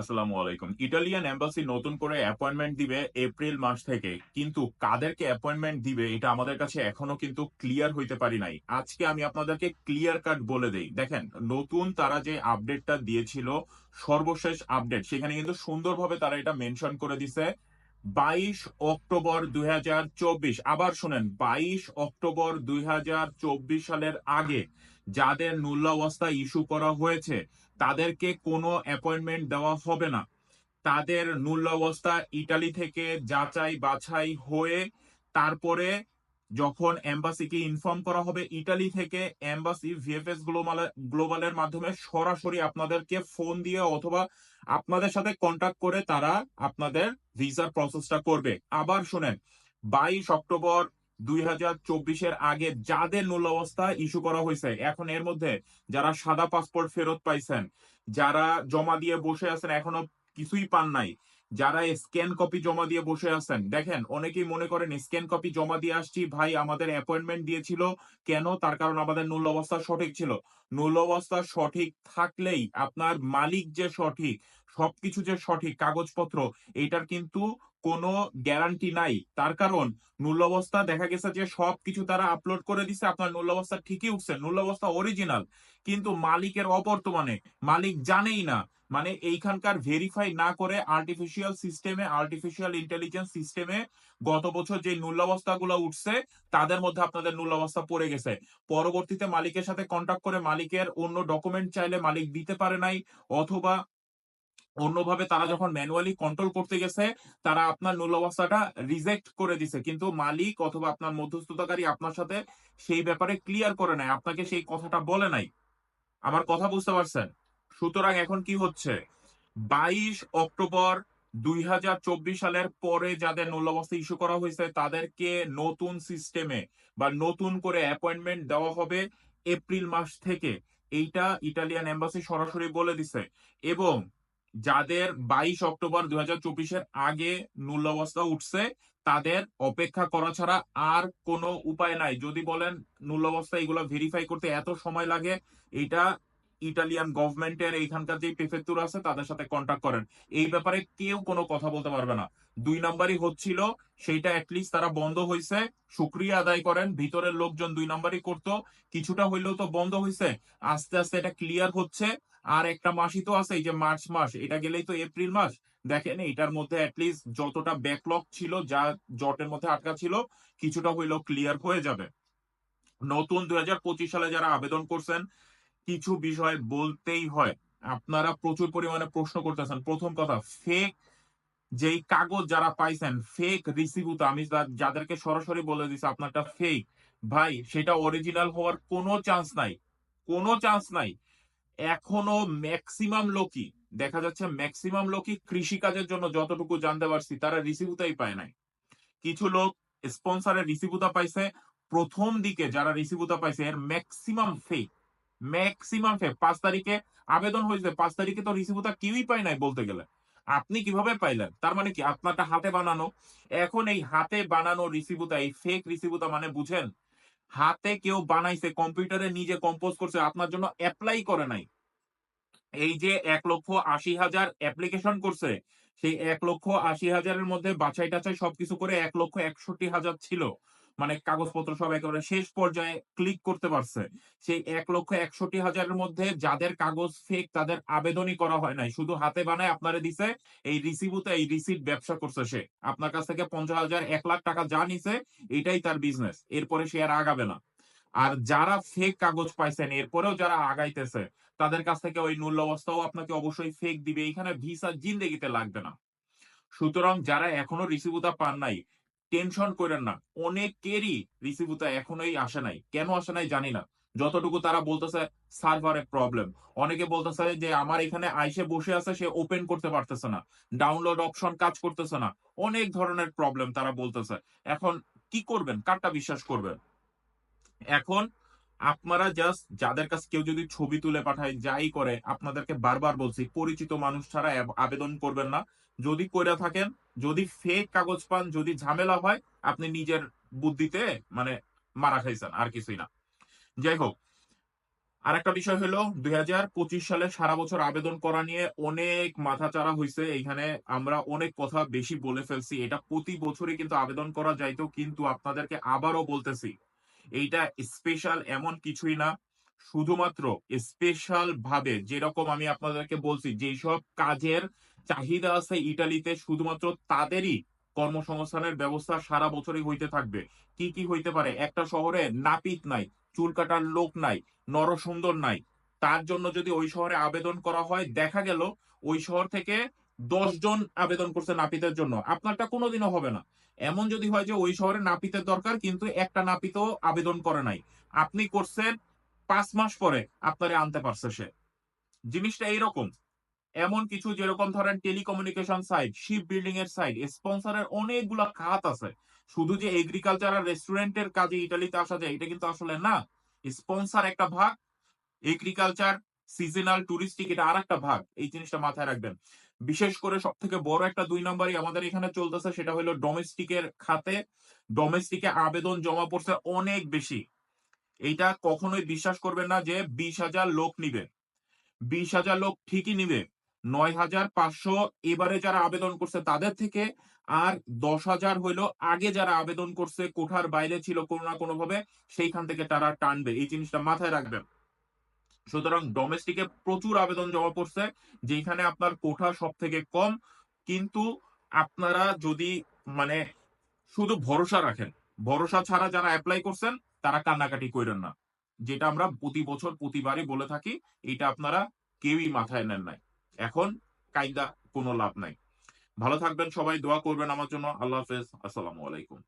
আসসালামু আলাইকুম। Italian embassy নতুন করে অ্যাপয়েন্টমেন্ট দিবে এপ্রিল মাস থেকে। কিন্তু কাদেরকে অ্যাপয়েন্টমেন্ট দিবে, এটা আমাদের কাছে এখনও কিন্তু ক্লিয়ার হইতে পারি নাই। আজকে আমি আপনাদেরকে ক্লিয়ার কাট বলে দেই। দেখেন, নতুন তারা যে আপডেটটা দিয়েছিল, সর্বশেষ আপডেট সেখানে কিন্তু সুন্দরভাবে তারা এটা মেনশন করে দিছে। বাইশ অক্টোবর দুই হাজার চব্বিশ। আবার শুনেন, বাইশ অক্টোবর দুই হাজার চব্বিশ সালের আগে যাদের নূল্যাবস্থা ইস্যু করা হয়েছে, তাদেরকে কোনো অ্যাপয়েন্টমেন্ট দেওয়া হবে না। তাদের নূল্যাবস্থা ইটালি থেকে যাচাই বাছাই হয়ে, তারপরে যখন এম্বাসিকে ইনফর্ম করা হবে, ইটালি থেকে এম্বাসি ভিএফএস গ্লোবাল, গ্লোবালের মাধ্যমে সরাসরি আপনাদেরকে ফোন দিয়ে অথবা আপনাদের সাথে কন্ট্যাক্ট করে তারা আপনাদের ভিসার প্রসেসটা করবে। আবার শুনেন, বাইশ অক্টোবর দুই হাজার চব্বিশের আগে যাদের নূল্যাবস্থা ইস্যু করা হয়েছে, এখন এর মধ্যে যারা সাদা পাসপোর্ট ফেরত পাইছেন, যারা জমা দিয়ে বসে আছেন, এখনও কিছুই পান নাই। যারা স্ক্যান কপি জমা দিয়ে বসে আছেন, দেখেন, অনেকেই মনে করেন স্ক্যান কপি জমা দিয়ে আসছি, ভাই, আমাদের অ্যাপয়েন্টমেন্ট দিয়েছিল। কেন? তার কারণ আমাদের নূল্য অবস্থা সঠিক ছিল। নূল্য অবস্থা সঠিক থাকলেই আপনার মালিক যে সঠিক, সবকিছু যে সঠিক, কাগজপত্র, এটার কিন্তু কোনো গ্যারান্টি নাই। তার কারণ নূল নূল্যবস্থা দেখা গেছে যে সবকিছু তারা আপলোড করে দিছে, আপনার নূল নূল্যবস্থা ঠিকই উঠছে নূল নূল্যবস্থা অরিজিনাল কিন্তু মালিকের অবর্তমানে, মালিক জানেই না মানে এইখানকার ভেরিফাই না করে আর্টিফিশিয়াল সিস্টেমে আর্টিফিশিয়াল ইন্টেলিজেন্স সিস্টেমে গত বছর যে নূল্যাবস্থাগুলো উঠছে, তাদের মধ্যে আপনাদের নূল্যাবস্থা পড়ে গেছে। পরবর্তীতে মালিকের সাথে কন্ট্যাক্ট করে মালিকের অন্য ডকুমেন্ট চাইলে মালিক দিতে পারে নাই, অথবা অন্যভাবে তারা যখন ম্যানুয়ালি কন্ট্রোল করতে গেছে, তারা আপনার নূল্যাবস্থাটা রিজেক্ট করে দিছে। কিন্তু মালিক অথবা আপনার মধ্যস্থতাকারী আপনার সাথে সেই ব্যাপারে ক্লিয়ার করে নাই, আপনাকে সেই কথাটা বলে নাই। আমার কথা বুঝতে পারছেন? সুতরাং এখন কি হচ্ছে? বাইশ অক্টোবর দুই হাজার চব্বিশ সালের পরে যাদের নূল্যাবস্থা ইস্যু করা হয়েছে, তাদেরকে নতুন সিস্টেমে বা নতুন করে অ্যাপয়েন্টমেন্ট দেওয়া হবে এপ্রিল মাস থেকে। এইটা ইটালিয়ান এম্বাসি সরাসরি বলে দিছে। এবং যাদের বাইশ অক্টোবর দুই চব্বিশের আগে নূল্যাবস্থা উঠছে, তাদের অপেক্ষা করা ছাড়া আর কোনো উপায় নাই। যদি বলেন নূল্যাবস্থা এগুলো ভেরিফাই করতে এত সময় লাগে এটা ইটালিয়ান গভর্নমেন্টের এইখানকার যে প্রেফেক্টুর আছে, তাদের সাথে কন্ট্যাক্ট করেন। এই ব্যাপারে কেউ কোনো কথা বলতে পারবে না। দুই নাম্বারই হচ্ছিল, সেইটা অ্যাটলিস্ট তারা বন্ধ হয়েছে সুক্রিয়া আদায় করেন, ভিতরের লোকজন দুই নাম্বারই করতো। কিছুটা হইলেও তো বন্ধ হয়েছে আস্তে আস্তে এটা ক্লিয়ার হচ্ছে। আর একটা মাসই তো আছে, এই যে মার্চ মাস, এটা গেলেই তো এপ্রিল মাস। দেখেন, এটার মধ্যে অ্যাটলিস্ট যতটা ব্যাকলগ ছিল, যা জটের মধ্যে আটকা ছিল, কিছুটা হইলেও ক্লিয়ার হয়ে যাবে। নতুন দুই হাজার পঁচিশ সালে যারা আবেদন করছেন কিছু বিষয় বলতেই হয়। আপনারা প্রচুর পরিমাণে প্রশ্ন করতেছেন। প্রথম কথা ফেক যেই কাগজ যারা পাইছেন ফেক রিসিভুত আমি যাদেরকে সরাসরি বলে দিছি, আপনারটা ফেক ভাই, সেটা অরিজিনাল হওয়ার কোনো চান্স নাই। কোনো চান্স নাই। এখনও ম্যাক্সিমাম লোকই, দেখা যাচ্ছে ম্যাক্সিমাম লোকই কৃষিকাজের জন্য যতটুকু জানতে পারছি, তারা রিসিভুতাই পায় নাই। কিছু লোক স্পন্সরের রিসিভুতা পাইছে। প্রথম দিকে যারা রিসিভুতা পাইছে, এর ম্যাক্সিমাম ফেক ম্যাক্সিমাম পাঁচ তারিখে আবেদন হয়েছে, পাঁচ তারিখে তো রিসিভুতা কেউই পায় নাই বলতে গেলে। আপনি কীভাবে পাইলেন? তার মানে কি, আপনারটা হাতে বানানো। এখন এই হাতে বানানো রিসিভুতা এই ফেক রিসিভুতা মানে বুঝেন, হাতে কেউ বানাইছে কম্পিউটারে নিজে কম্পোজ করছে, আপনার জন্য অ্যাপ্লাই করে নাই। এই যে এক লক্ষ আশি হাজার অ্যাপ্লিকেশন করছে, সেই এক লক্ষ আশি হাজারের মধ্যে বাছাই টাছাই সবকিছু করে এক লক্ষ একষট্টি হাজার ছিল। মানে কাগজপত্র সব একেবারে শেষ পর্যায়ে ক্লিক করতে পারছে। সেই এক লক্ষ একষট্টি হাজারের মধ্যে যাদের কাগজ ফেক তাদের আবেদনই করা হয় নাই। শুধু হাতে বানায় আপনারে দিছে, এই রিসিভুতে এই রিসিট ব্যবসা করছে সে। আপনার কাছ থেকে পঞ্চাশ হাজার, এক লাখ টাকা যা নিছে, এটাই তার বিজনেস এরপরে সে আর আগাবে না। আর যারা ফেক কাগজ পাইছেন, এরপরেও যারা আগাইতেছে, তাদের কাছ থেকে ওই মূল্য অবস্থাও আপনাকে অবশ্যই ফেক দিবে। এখানে ভিসা জিন্দেগিতে লাগবে না। সুতরাং যারা এখনও রিসিভুতা পান নাই টেনশন করেন না। অনেকেরই রিসিভুতা এখনোই আসে নাই। কেন আসে নাই জানি না। যতটুকু তারা বলতেছে সার্ভারের প্রবলেম অনেকে বলতেছে যে, আমার এখানে আইসে বসে আছে, সে ওপেন করতে পারতেছে না। ডাউনলোড অপশন কাজ করতেছে না। অনেক ধরনের প্রবলেম তারা বলতেছে। এখন কি করবেন? কারটা বিশ্বাস করবেন? এখন আপনারা জাস্ট যাদের কাছে কেউ যদি ছবি তুলে পাঠায়, যাই করে, আপনাদেরকে বারবার বলছি, পরিচিত মানুষ ছাড়া আবেদন করবেন না। যদি করে থাকেন, যদি ফেক কাগজ পান, যদি ঝামেলা হয়, আপনি নিজের বুদ্ধিতে মানে মারা খাইছেন, আর কিছুই না। যাই হোক আর একটা বিষয় হলো, দুই হাজার পঁচিশ সালে সারা বছর আবেদন করা নিয়ে অনেক মাথাচাড়া হয়েছে এইখানে আমরা অনেক কথা বেশি বলে ফেলছি। এটা প্রতি বছরই কিন্তু আবেদন করা যাইতো, কিন্তু আপনাদেরকে আবারও বলতেছি এইটা স্পেশাল এমন কিছুই না। শুধুমাত্র স্পেশাল ভাবে যেরকম আমি আপনাদেরকে বলছি যেসব কাজের চাহিদা আছে ইটালিতে, শুধুমাত্র তাদেরই কর্মসংস্থানের ব্যবস্থা সারা বছরই হইতে থাকবে। কি কি হইতে পারে? একটা শহরে নাপিত নাই, চুল কাটার লোক নাই, নরসুন্দর নাই। তার জন্য যদি ওই শহরে আবেদন করা হয়, দেখা গেল ওই শহর থেকে জন আবেদন করছে নাপিতের জন্য। আপনারটা কোনোদিনও হবে না। এমন যদি হয় যে ওই শহরে নাপিতের দরকার, কিন্তু একটা নাপিতও আবেদন করে নাই। আপনি করছেন, পাঁচ মাস পরে আপনারে আনতে পারছে সে। জিনিসটা এইরকম। এমন কিছু যেরকম ধরেন টেলিকমিউনিকেশন সাইট, শিপ বিল্ডিং এর সাইট স্পন্সরের অনেকগুলা খাত আছে। শুধু যে এগ্রিকালচার আর রেস্টুরেন্টের কাজে ইটালিতে আসা যায়, এটা কিন্তু আসলে না। স্পন্সর একটা ভাগ এগ্রিকালচার সিজনাল টুরিস্টিক এটা আর একটা ভাগ, এই জিনিসটা মাথায় রাখবেন। বিশেষ করে সব থেকে বড় একটা দুই নম্বরই আমাদের এখানে চলতেছে, সেটা হলো ডোমেস্টিকের খাতে ডোমেস্টিকে আবেদন জমা পড়ছে অনেক বেশি। এইটা কখনোই বিশ্বাস করবেন না যে বিশ হাজার লোক নিবে। বিশ হাজার লোক ঠিকই নিবে। নয় হাজার পাঁচশো এবারে যারা আবেদন করছে তাদের থেকে, আর দশ হাজার হইল আগে যারা আবেদন করছে, কোঠার বাইরে ছিল কোনো না কোনো ভাবে সেইখান থেকে তারা টানবে। এই জিনিসটা মাথায় রাখবেন। সুতরাং ডোমেস্টিকে প্রচুর আবেদন জমা পড়ছে যেখানে আপনার কোঠা সব থেকে কম। কিন্তু আপনারা যদি মানে শুধু ভরসা রাখেন, ভরসা ছাড়া যারা অ্যাপ্লাই করছেন, তারা কান্নাকাটি করেন না। যেটা আমরা প্রতি বছর প্রতিবারই বলে থাকি এটা আপনারা কেউই মাথায় নেন নাই। এখন কায়দা কোনো লাভ নাই। ভালো থাকবেন সবাই, দোয়া করবেন আমার জন্য। আল্লাহ হাফেজ। আসসালামু আলাইকুম।